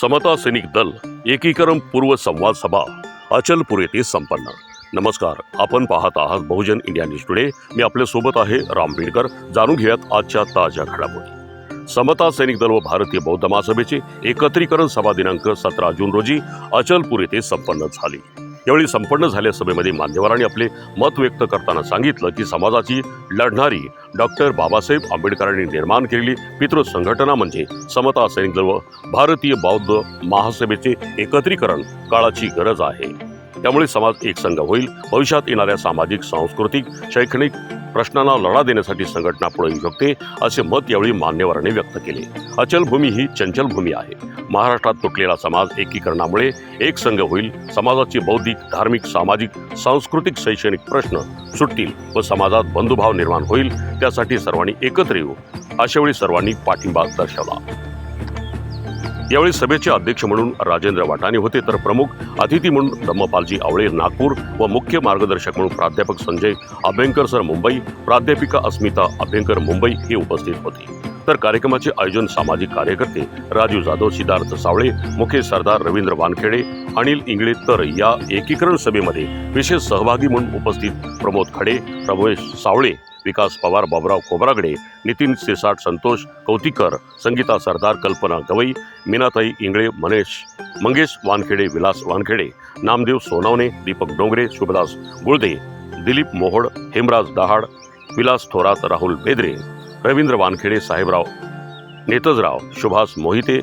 समता सैनिक दल एकीकरण पूर्व संवाद सभा अचलपूर येथे संपन्न. नमस्कार आपण पाहत आहात बहुजन इंडिया न्यूज टुडे. मी आपल्यासोबत आहे राम बिडकर जाणून घेऊयात आजच्या ताज्या घडामोडी. समता सैनिक दल व भारतीय बौद्ध महासभेचे एकत्रीकरण सभा दिनांक सतरा जून रोजी अचलपूर येथे संपन्न झाली. यावेळी संपन्न झालेल्या सभेमध्ये मान्यवरांनी आपले मत व्यक्त करताना सांगितलं की समाजाची लढणारी डॉक्टर बाबासाहेब आंबेडकरांनी निर्माण केलेली पितृ संघटना म्हणजे समता सैनिक दल व भारतीय बौद्ध महासभेचे एकत्रीकरण काळाची गरज आहे. त्यामुळे समाज एक संघ होईल. भविष्यात येणाऱ्या सामाजिक सांस्कृतिक शैक्षणिक प्रश्नांना लढा देण्यासाठी संघटना पुढे येऊ शकते असे मत यावेळी मान्यवरांनी व्यक्त केले. अचल भूमी ही चंचल भूमी आहे. महाराष्ट्रात तुटलेला समाज एकीकरणामुळे एक संघ होईल. समाजाचे बौद्धिक धार्मिक सामाजिक सांस्कृतिक शैक्षणिक प्रश्न सुटतील व समाजात बंधुभाव निर्माण होईल. त्यासाठी सर्वांनी एकत्र येऊ. अशावेळी सर्वांनी पाठिंबा दर्शवला यावेळी सभेचे अध्यक्ष म्हणून राजेंद्र वाटाणे होते तर प्रमुख अतिथी म्हणून धम्मपालजी आवळे नागपूर व मुख्य मार्गदर्शक म्हणून प्राध्यापक संजय अभ्यंकर सर मुंबई प्राध्यापिका अस्मिता अभ्यंकर मुंबई हे उपस्थित होते. तर कार्यक्रमाचे आयोजन सामाजिक कार्यकर्ते राजू जाधव सिद्धार्थ सावळे मुख्य सरदार रवींद्र वानखेडे अनिल इंगळे तर या एकीकरण सभेमध्ये विशेष सहभागी म्हणून उपस्थित प्रमोद खडे प्रभुवेश सावळे विकास पवार बाबराव खोबरागडे नितीन सिसाट संतोष कौतिकर संगीता सरदार कल्पना गवई मीनाताई इंगळे मनेश मंगेश वानखेडे विलास वानखेडे नामदेव सोनावणे दीपक डोंगरे शुभदास गुळदे दिलीप मोहोड हेमराज दहाड विलास थोरात राहुल बेदरे रवींद्र वानखेडे साहेबराव नेतजराव सुभाष मोहिते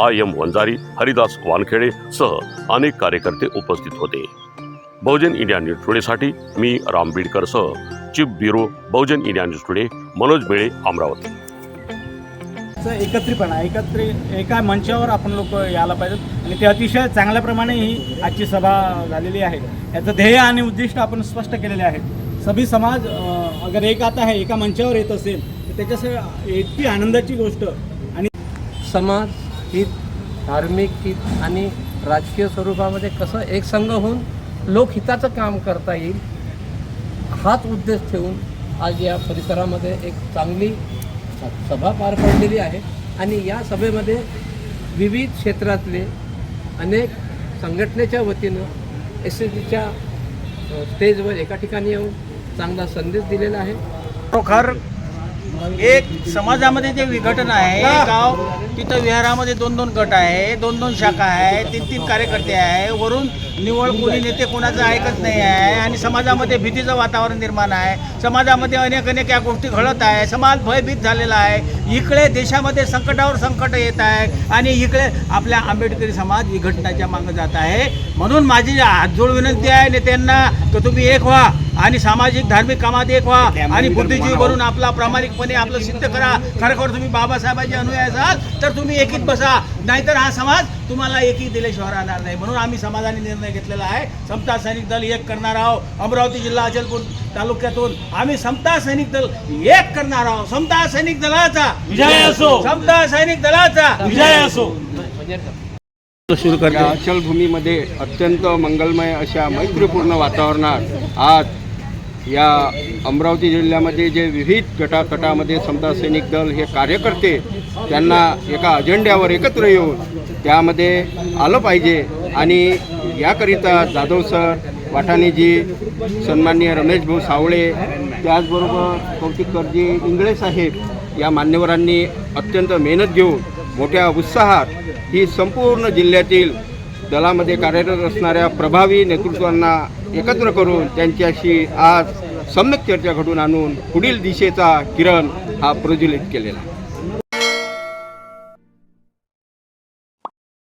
आय एम वंजारी हरिदास वानखेडे सह अनेक कार्यकर्ते उपस्थित होते. बहुजन इंडिया न्यूज टुडेसाठी मी राम बीडकर सह chief bureau Bahujan India news today Manoj Mele Amravati. एकत्रितपणा एकत्र एका मंचावर आपण लोक यायला पाहिजेत आणि ते अतिशय चांगल्याप्रमाणे ही आजची सभा झालेली आहे. याचं ध्येय आणि उद्दिष्ट आपण स्पष्ट केलेले आहेत. सभी समाज अगर एक आता आहे एका मंचावर येत असेल तर त्याच्यासाठी इतकी आनंदाची गोष्ट आणि समाज हित धार्मिक हित आणि राजकीय स्वरूपामध्ये कसं एक संघ होऊन लोकहिताचं काम करता येईल हाच उद्देश ठेवून आज या परिसरामध्ये एक चांगली सभा पार पडलेली आहे. आणि या सभेमध्ये विविध क्षेत्रातले अनेक संघटनेच्या वतीनं एस एस जीच्या स्टेजवर एका ठिकाणी येऊन चांगला संदेश दिलेला आहे. खरोखर एक समाजामध्ये जे विघटन आहे गाव तिथं विहारामध्ये दोन दोन गट आहे दोन दोन शाखा आहे तीन तीन कार्यकर्ते आहे वरून निवड कोणी नेते कोणाचं ऐकत नाही आहे आणि समाजामध्ये भीतीचं वातावरण निर्माण आहे. समाजामध्ये अनेक अनेक या गोष्टी घडत आहे. समाज भयभीत झालेला आहे. इकडे देशामध्ये संकटावर संकट येत आहे आणि इकडे आपल्या आंबेडकरी समाज विघटनाच्या मागं जात आहे. म्हणून माझी हातजोड विनंती आहे नेत्यांना तर तुम्ही एक व्हा. आणि सामाजिक धार्मिक कामात एक व्हा. आणि बुद्धिजीवी बनून आपला प्रामाणिकपणे आपलं सिद्ध करा. खरोखर तुम्ही बाबासाहेबांचे अनुयायी असाल तर तुम्ही एकीत बसा. नाहीतर हा समाज तुम्हाला एकी दिल्याशिवाय राहणार नाही. म्हणून आम्ही समाजाने निर्णय घेतलेला आहे. समता सैनिक दल एक करणार आहोत. अमरावती जिल्हा अचलपूर तालुक्यातून आम्ही समता सैनिक दल एक करणार आहोत. समता सैनिक दलाचा. विजय असो. समता सैनिक दलाचा. विजय असो. सुरू करते. अचलभूमीमध्ये अत्यंत मंगलमय अशा मैत्रीपूर्ण वातावरणात आज या अमरावती जिल्ह्यामध्ये जे विविध गटातटामध्ये समता सैनिक दल हे कार्यकर्ते त्यांना एका अजेंड्यावर एकत्र येऊन त्यामध्ये आलं पाहिजे. आणि याकरिता जाधव सर वाटाणेजी सन्माननीय रमेश भाऊ सावळे त्याचबरोबर कौतिककरजी इंगळे साहेब या मान्यवरांनी अत्यंत मेहनत घेऊन मोठ्या उत्साहात ही संपूर्ण जिल्ह्यातील दलामध्ये कार्यरत असणाऱ्या प्रभावी नेतृत्वांना एकत्र करून त्यांच्याशी आज सम्यक चर्चा घडून आणून पुढील दिशेचा किरण हा प्रज्वलित केलेला